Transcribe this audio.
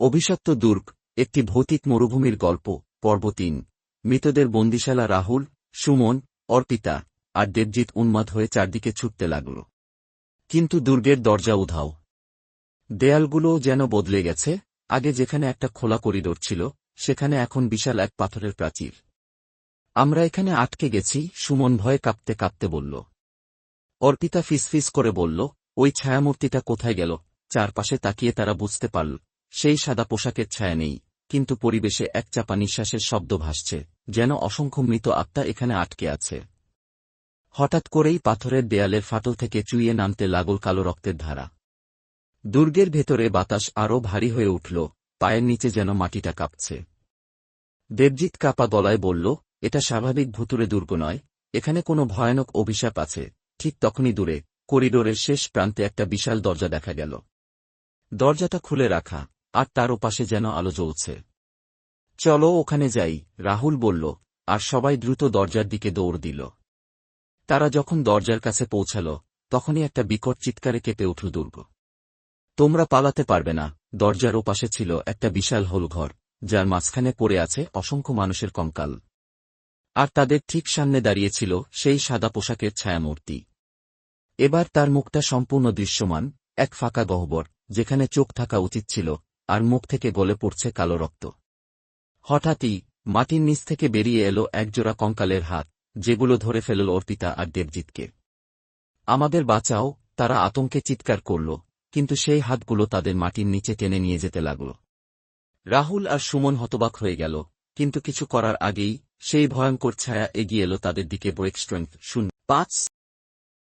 অভিশপ্ত দুর্গ, একটি ভৌতিক মরুভূমির গল্প, পর্ব তিন। মৃতদের বন্দিশালা রাহুল, সুমন, অর্পিতা আর দেবজিৎ উন্মাদ হয়ে চারদিকে ছুটতে লাগল। কিন্তু দুর্গের দরজা উধাও। দেয়ালগুলোও যেন বদলে গেছে, আগে যেখানে একটা খোলা করিডোর ছিল, সেখানে এখন বিশাল এক পাথরের প্রাচীর। আমরা এখানে আটকে গেছি, সুমন ভয়ে কাঁপতে কাঁপতে বলল। অর্পিতা ফিসফিস করে বলল, ওই ছায়ামূর্তিটা কোথায় গেল? চারপাশে তাকিয়ে তারা বুঝতে পারল সেই সাদা পোশাকের ছায়া নেই, কিন্তু পরিবেশে এক চাপা নিঃশ্বাসের শব্দ ভাসছে, যেন অসংখ্য মৃত আত্মা এখানে আটকে আছে। হঠাৎ করেই পাথরের দেয়ালের ফাটল থেকে চুইয়ে নামতে লাগল কালো রক্তের ধারা। দুর্গের ভেতরে বাতাস আরও ভারী হয়ে উঠল, পায়ের নিচে যেন মাটিটা কাঁপছে। দেবজিৎ কাপা গলায় বলল, এটা স্বাভাবিক ভুতুরে দুর্গ নয়, এখানে কোনো ভয়ানক অভিশাপ আছে। ঠিক তখনই দূরে, করিডোরের শেষ প্রান্তে একটা বিশাল দরজা দেখা গেল। দরজাটা খুলে রাখা আর তার ওপাশে যেন আলো জ্বলছে। চলো ওখানে যাই, রাহুল বলল, আর সবাই দ্রুত দরজার দিকে দৌড় দিল। তারা যখন দরজার কাছে পৌঁছাল, তখনই একটা বিকট চিৎকারে কেঁপে উঠল দুর্গ। তোমরা পালাতে পারবে না, দরজার ওপাশে ছিল একটা বিশাল হোলঘর যার মাঝখানে পড়ে আছে অসংখ্য মানুষের কঙ্কাল। আর তাদের ঠিক সামনে দাঁড়িয়েছিল সেই সাদা পোশাকের ছায়ামূর্তি। এবার তার মুখটা সম্পূর্ণ দৃশ্যমান, এক ফাঁকা গহ্বর, যেখানে চোখ থাকা উচিত ছিল আর মুখ থেকে গলে পড়ছে কালো রক্ত। হঠাৎই মাটির নিচ থেকে বেরিয়ে এলো একজোড়া কঙ্কালের হাত, যেগুলো ধরে ফেলল অর্পিতা আর দেবজিৎকে। আমাদের বাঁচাও তারা আতঙ্কে চিৎকার করল, কিন্তু সেই হাতগুলো তাদের মাটির নিচে টেনে নিয়ে যেতে লাগল। রাহুল আর সুমন হতবাক হয়ে গেল, কিন্তু কিছু করার আগেই সেই ভয়ঙ্কর ছায়া এগিয়ে এলো তাদের দিকে ব্রেক স্ট্রেংথ শূন্য। পাঁচ